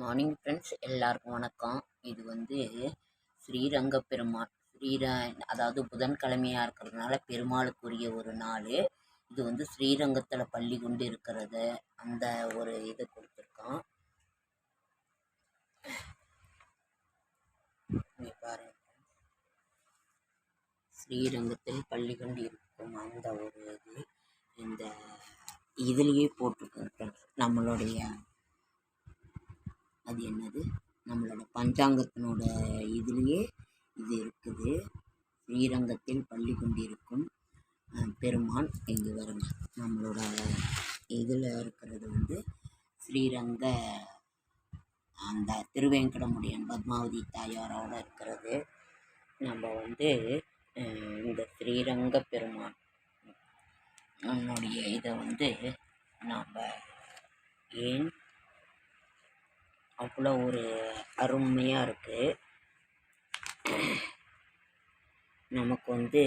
Morning friends எல்லாருக்கும் வணக்கம். இது வந்து ஸ்ரீரங்க பெருமாள் ஸ்ரீர அதாவது புதன்கிழமையாக இருக்கிறதுனால பெருமாளுக்குரிய ஒரு நாள். இது வந்து ஸ்ரீரங்கத்தில் பள்ளி கொண்டு இருக்கிறது. அந்த ஒரு இது கொடுத்துருக்கோம். பாருங்க. ஸ்ரீரங்கத்தில் பள்ளி கொண்டு இருக்கும் அந்த ஒரு இது. இந்த இதுலேயே போட்டிருக்கோம் ஃப்ரெண்ட்ஸ் நம்மளுடைய அது என்னது? நம்மளோட பஞ்சாங்கத்தினோட இதுலேயே இது இருக்குது. ஸ்ரீரங்கத்தில் பள்ளி கொண்டிருக்கும் பெருமான் இங்கே வருங்க நம்மளோட இதில் இருக்கிறது வந்து ஸ்ரீரங்க அந்த திருவேங்கடமுடியன் பத்மாவதி தாயாரோட இருக்கிறது. நம்ம வந்து இந்த ஸ்ரீரங்க பெருமான் அவனுடைய இதை வந்து நாம் ஏன் அவ்வளோ ஒரு அருமையாக இருக்குது நமக்கு வந்து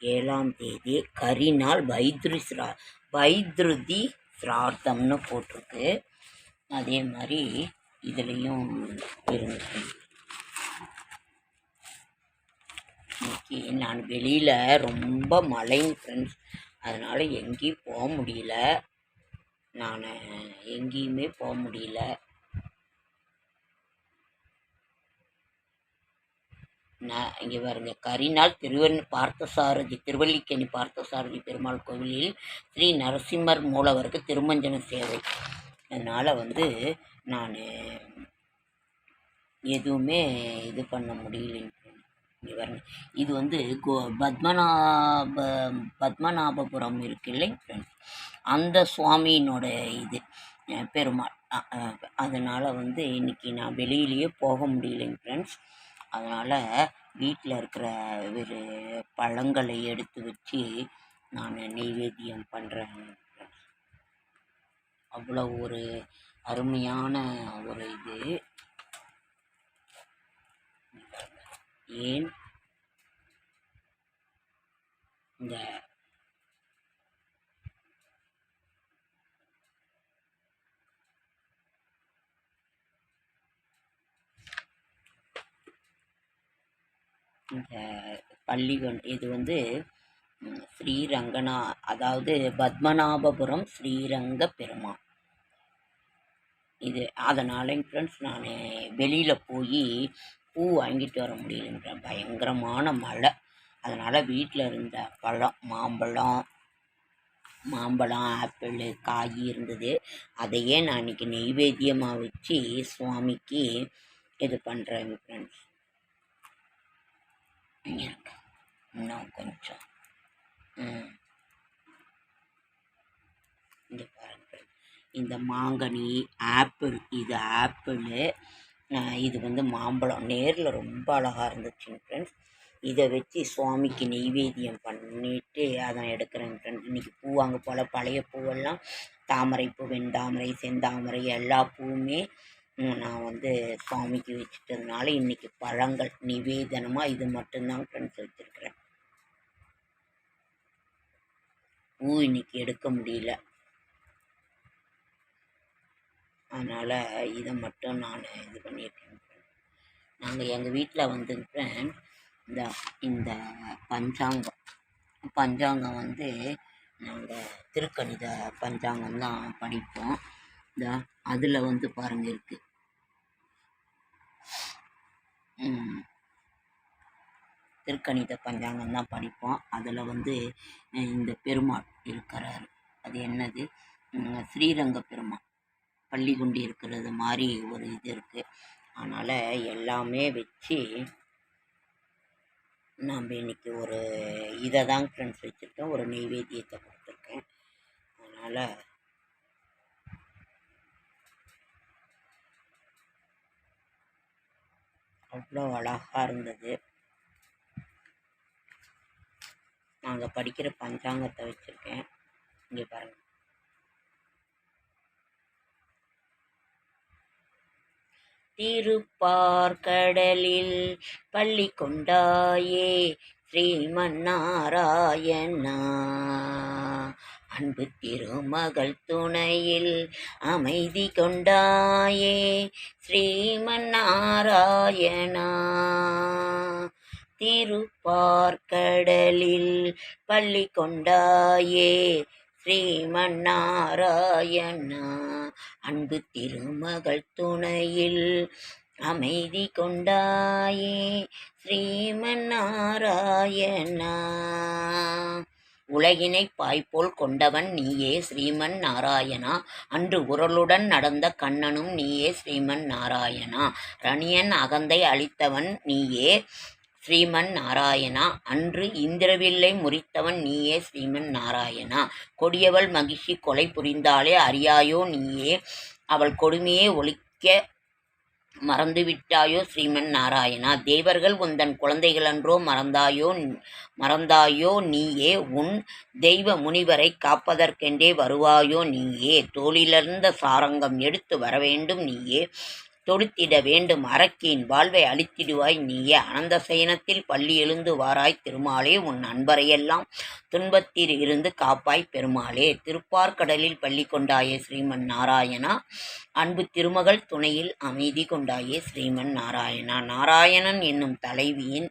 ஏழாம் தேதி கரிநாள் வைத்ரு ஸ்ரா வைத்ருதி சிரார்த்தம்னு போட்டிருக்கு. அதே மாதிரி இதுலேயும் இருந்துச்சு இன்னைக்கு நான் வெளியில் ரொம்ப மழைங்க ஃப்ரெண்ட்ஸ் அதனால் எங்கேயும் போக முடியல. நான் எங்கேயுமே போக முடியல. நான் இங்கே பாருங்க. கரிநாள் திருவன் பார்த்தசாரதி திருவல்லிக்கேணி பார்த்தசாரதி பெருமாள் கோவிலில் ஸ்ரீ நரசிம்மர் மூலவருக்கு திருமஞ்சன சேவை. அதனால் வந்து நான் எதுவுமே இது பண்ண முடியலைங்க இங்கே பாருங்க. இது வந்து கோ பத்மநாப பத்மநாபபுரம் இருக்கு இல்லைங்க ஃப்ரெண்ட்ஸ் அந்த சுவாமியினோட இது பெருமாள். அதனால் வந்து இன்றைக்கி நான் வெளியிலேயே போக முடியலைங்க ஃப்ரெண்ட்ஸ் அதனால் வீட்டில் இருக்கிற ஒரு பழங்களை எடுத்து வச்சு நான் நெய்வேத்தியம் பண்ணுறேன் அவ்வளோ ஒரு அருமையான ஒரு இது. ஏன்? இந்த இந்த பள்ளிகள் இது வந்து ஸ்ரீரங்கனா அதாவது பத்மநாபபுரம் ஸ்ரீரங்க பெருமாள். இது அதனால் ஃப்ரெண்ட்ஸ் நான் வெளியில் போய் பூ வாங்கிட்டு வர முடியலன்ற பயங்கரமான மழை. அதனால் வீட்டில் இருந்த பழம் மாம்பழம் மாம்பழம் ஆப்பிள் காய் இருந்தது. அதையே நான் இன்னைக்கு நெய்வேத்தியமாக வச்சு சுவாமிக்கு இது பண்ணுறேன் ஃப்ரெண்ட்ஸ் இருக்கு இன்னும் கொஞ்சம் இந்த பாருங்கள். இந்த மாங்கனி ஆப்பிள் இது ஆப்பிளு. இது வந்து மாம்பழம். நேரில் ரொம்ப அழகாக இருந்துச்சுங்க ஃப்ரெண்ட்ஸ் இதை வச்சு சுவாமிக்கு நெய்வேத்தியம் பண்ணிட்டு அதை எடுக்கிறேங்க ஃப்ரெண்ட்ஸ் இன்றைக்கி பூ வாங்க போல் பழைய பூவெல்லாம் தாமரை பூ வெண்தாமரை செந்தாமரை எல்லா பூவுமே நான் வந்து சுவாமிக்கு வச்சுட்டதுனால இன்றைக்கி பழங்கள் நிவேதனமாக இது மட்டும்தான் ஃப்ரெண்ட்ஸ் வச்சுருக்குறேன். பூ இன்னைக்கு எடுக்க முடியல. அதனால் இதை மட்டும் நான் இது பண்ணியிருக்கேன் நாங்கள் எங்கள் வீட்டில் வந்துட்டு இந்த இந்த பஞ்சாங்கம் பஞ்சாங்கம் வந்து நாங்கள் திருக்கணித பஞ்சாங்கம் தான் படிப்போம். இந்த அதில் வந்து பாருங்கள் இருக்குது திருக்கணித பஞ்சாங்கம் தான் படிப்போம். அதில் வந்து இந்த பெருமாள் இருக்கிறார். அது என்னது? ஸ்ரீரங்க பெருமாள். பள்ளி இருக்கிறது மாதிரி ஒரு இது இருக்குது அதனால் எல்லாமே வச்சு நாம் இன்னைக்கு ஒரு இதை தான் ஃப்ரெண்ட்ஸ் வச்சுருக்கேன். ஒரு நெய்வேத்தியத்தை கொடுத்துருக்கேன். அதனால் அவ்வளோ அழகாக இருந்தது. நாங்கள் படிக்கிற பஞ்சாங்கத்தை வச்சுருக்கேன். இங்கே பாருங்கள் திருப்பார்கடலில் பள்ளி கொண்டாயே ஸ்ரீமன்னாராயணா. அன்பு திருமகள் துணையில் அமைதி கொண்டாயே ஸ்ரீமன் நாராயணா திருப்பார்கடலில் பள்ளி கொண்டாயே ஸ்ரீமன் நாராயணா அன்பு திருமகள் துணையில் அமைதி கொண்டாயே ஸ்ரீமன் நாராயணா உலகினை பாய்போல் கொண்டவன் நீயே ஸ்ரீமன் நாராயணா. அன்று உரலுடன் நடந்த கண்ணனும் நீயே ஸ்ரீமன் நாராயணா. ரணியன் அகந்தை அளித்தவன் நீயே ஸ்ரீமன் நாராயணா. அன்று இந்திரவில்லை முறித்தவன் நீயே ஸ்ரீமன் நாராயணா. கொடியவள் மகிழ்ச்சி கொலை புரிந்தாலே அறியாயோ நீயே. அவள் கொடுமையை ஒழிக்க மறந்துவிட்டாயோ ஸ்ரீமன் நாராயணா? தேவர்கள் உந்தன் குழந்தைகளன்றோ மறந்தாயோ மறந்தாயோ நீயே உன் தெய்வ முனிவரை காப்பதற்கென்றே வருவாயோ நீயே? தோளிலிருந்த சாரங்கம் எடுத்து வரவேண்டும் நீயே. தொடுத்திட வேண்டும். அரக்கியின் வாழ்வை அழித்திடுவாய். நீயே அனந்த சயனத்தில் பள்ளி எழுந்து வாராய். திருமாலே உன் நண்பரையெல்லாம் துன்பத்தில் இருந்து காப்பாய் பெருமாளே. திருப்பார்கடலில் பள்ளி கொண்டாயே ஸ்ரீமன் நாராயணா. அன்பு திருமகள் துணையில் அமைதி கொண்டாயே ஸ்ரீமன் நாராயணா. நாராயணன் என்னும் தலைவியின்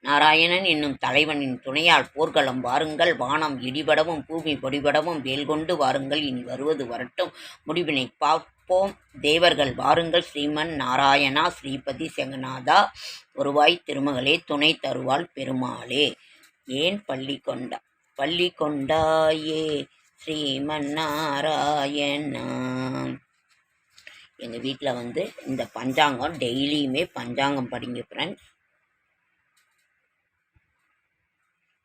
நாராயணன் என்னும் தலைவனின் துணையால் போர்க்களம் வாருங்கள். வானம் இடிபடவும் பூமி பொடிபடவும். வேல் கொண்டு வாருங்கள். இனி வருவது வரட்டும். முடிவினை பார்ப்போம். தேவர்கள் வாருங்கள். ஸ்ரீமன் நாராயணா ஸ்ரீபதி செங்கநாதா ஒருவாய் திருமகளே துணை தருவாள் பெருமாளே. ஏன் பள்ளி கொண்டா பள்ளி கொண்டாயே ஸ்ரீமன் நாராயணா? எங்கள் வீட்டில் வந்து இந்த பஞ்சாங்கம் டெய்லியுமே பஞ்சாங்கம் படிங்க ஃப்ரெண்ட்ஸ்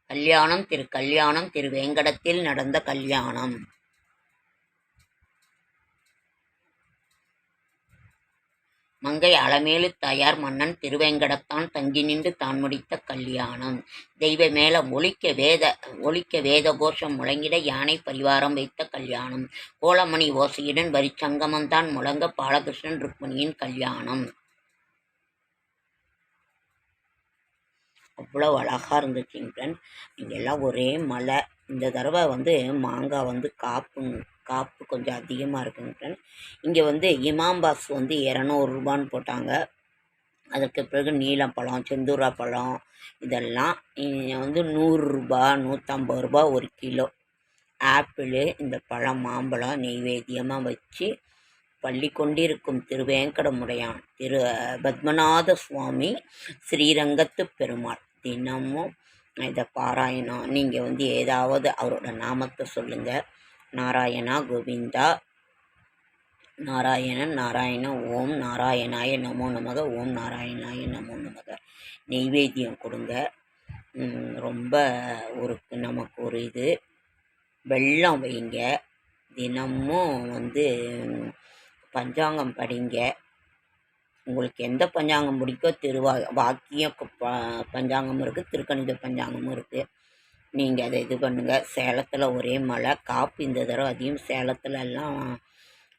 கல்யாணம் திரு கல்யாணம் திரு வேங்கடத்தில் நடந்த கல்யாணம். மங்கை அலமேலு தாயார் மன்னன் திருவேங்கடத்தான் தங்கி நின்று தான் முடித்த கல்யாணம். தெய்வ மேல ஒழிக்க வேத ஒழிக்க வேத கோஷம் முழங்கிட யானை பரிவாரம் வைத்த கல்யாணம். கோலமணி ஓசையுடன் வரிச்சங்கமம் தான் முழங்க பாலகிருஷ்ணன் ருக்மணியின் கல்யாணம். அவ்வளோ அழகாக இருந்துச்சுங்க ஃப்ரெண்ட் இங்கே எல்லாம் ஒரே மழை இந்த தடவை வந்து மாங்காய் வந்து காப்புங்க காப்பு கொஞ்சம் அதிகமாக இருக்குங்க ஃப்ரெண்ட் இங்கே வந்து இமாம்பாஸ் வந்து இரநூறுபான்னு போட்டாங்க. அதற்கு பிறகு நீலப்பழம் செந்தூரா பழம் இதெல்லாம் வந்து நூறுரூபா நூற்றம்பது ரூபா ஒரு கிலோ. ஆப்பிள் இந்த பழம் மாம்பழம் நெய்வேத்தியமாக வச்சு பள்ளி கொண்டிருக்கும் திருவேங்கடமுடையான் திரு பத்மநாத சுவாமி ஸ்ரீரங்கத்து பெருமாள். தினமும் இதை பாராயணம். நீங்கள் வந்து ஏதாவது அவரோட நாமத்தை சொல்லுங்கள் நாராயணா கோவிந்தா. நாராயணன் நாராயண ஓம் நாராயணாய நமோ நமக ஓம் நாராயணாய நமோ நமக. நெய்வேத்தியம் கொடுங்க. ரொம்ப ஒரு நமக்கு ஒரு இது. வெள்ளம் வைங்க. தினமும் வந்து பஞ்சாங்கம் படிங்க. உங்களுக்கு எந்த பஞ்சாங்கம் பிடிக்கோ திருவா வாக்கிய பஞ்சாங்கம் இருக்குது திருக்கணித பஞ்சாங்கமும் இருக்குது நீங்கள் அதை இது பண்ணுங்கள் சேலத்தில் ஒரே மழை காப்பு இந்த தடவை அதிகம் சேலத்தில் எல்லாம்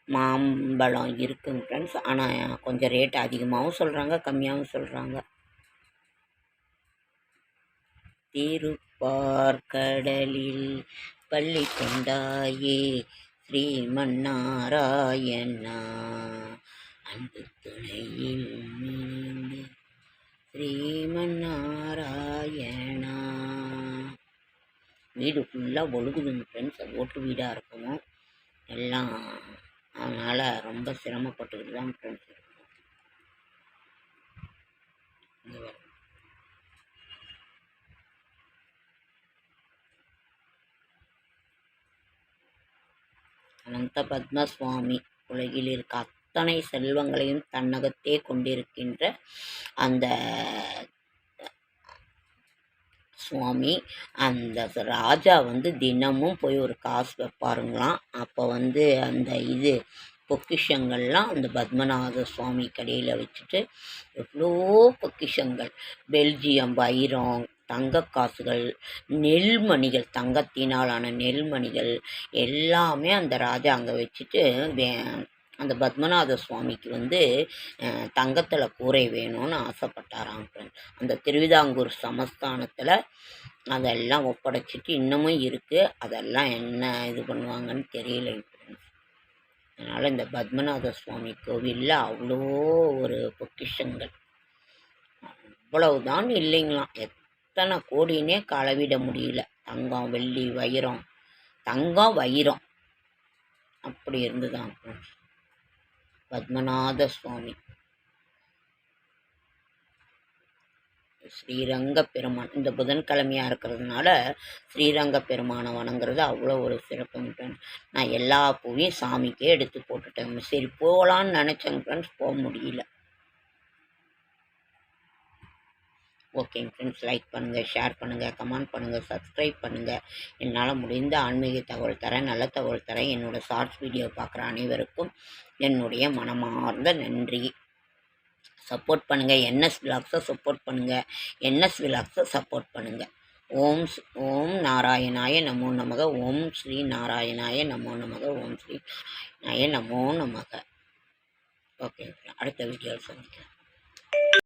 மாம்பழம் இருக்குங்க ஃப்ரெண்ட்ஸ் ஆனால் கொஞ்சம் ரேட் அதிகமாகவும் சொல்கிறாங்க கம்மியாகவும் சொல்கிறாங்க திருப்பார்கடலில் பள்ளி கொண்டாயே ஸ்ரீமன்னாராயணா. அன்பு துணையில் மீண்டு ஸ்ரீமன்னாராயணா. வீடு ஃபுல்லாக ஒழுகுதுங்க ஃப்ரெண்ட்ஸ் ஓட்டு வீடாக இருக்கணும். எல்லாம் அதனால் ரொம்ப சிரமப்பட்டுக்கிட்டு தான் ஃப்ரெண்ட்ஸ் இருக்கணும் அனந்த பத்மசுவாமி உலகில் இருக்க அத்தனை செல்வங்களையும் தன்னகத்தே கொண்டிருக்கின்ற அந்த சுவாமி அந்த ராஜா வந்து தினமும் போய் ஒரு காசு வைப்பாருங்களாம். அப்போ வந்து அந்த இது பொக்கிஷங்கள்லாம் அந்த பத்மநாத சுவாமி கடையில் வச்சுட்டு எவ்வளோ பொக்கிஷங்கள். பெல்ஜியம் வைரம் தங்க காசுகள் நெல்மணிகள் தங்கத்தினாலான நெல்மணிகள் எல்லாமே அந்த ராஜா அங்கே வச்சுட்டு அந்த பத்மநாத சுவாமிக்கு வந்து தங்கத்தில் கூரை வேணும்னு ஆசைப்பட்டாராம் அந்த திருவிதாங்கூர் சமஸ்தானத்தில் அதெல்லாம் ஒப்படைச்சிட்டு இன்னமும் இருக்குது அதெல்லாம் என்ன இது பண்ணுவாங்கன்னு தெரியல அதனால் இந்த பத்மநாத சுவாமி கோவிலில் அவ்வளோ ஒரு பொக்கிஷங்கள். அவ்வளவுதான் இல்லைங்களாம். எத்தனை கோடினே களவிட முடியல. தங்கம் வெள்ளி வைரம். தங்கம் வைரம். அப்படி இருந்துதான் ஃப்ரெண்ட்ஸ் பத்மநாத சுவாமி. ஸ்ரீரங்க பெருமான் இந்த புதன்கிழமையாக இருக்கிறதுனால ஸ்ரீரங்க பெருமானை வணங்குறது அவ்வளோ ஒரு சிறப்பு ஃப்ரெண்ட்ஸ் நான் எல்லா பூவையும் சாமிக்கே எடுத்து போட்டுட்டேன் சரி போகலான்னு நினச்சேங்க ஃப்ரெண்ட்ஸ் போக முடியல. ஓகேங்க ஃப்ரெண்ட்ஸ் லைக் பண்ணுங்கள் ஷேர் பண்ணுங்கள் கமெண்ட் பண்ணுங்கள் சப்ஸ்கிரைப் பண்ணுங்கள் என்னால் முடிந்த ஆன்மீக தகவல் தரேன் நல்ல தகவல் தரேன். என்னோடய ஷார்ட்ஸ் வீடியோ பார்க்குற அனைவருக்கும் என்னுடைய மனமார்ந்த நன்றி. சப்போர்ட் பண்ணுங்கள் என்எஸ் விலாக்ஸை சப்போர்ட் பண்ணுங்கள் என்எஸ் விலாக்ஸை சப்போர்ட் பண்ணுங்கள் ஓம் ஓம் நாராயணாய நமோ நமக. ஓம் ஸ்ரீ நாராயணாய நமோ நமக. ஓம் ஸ்ரீ நாராயணாய நமோ நமக. ஓகே அடுத்த வீடியோவில் சந்திக்கிறேன்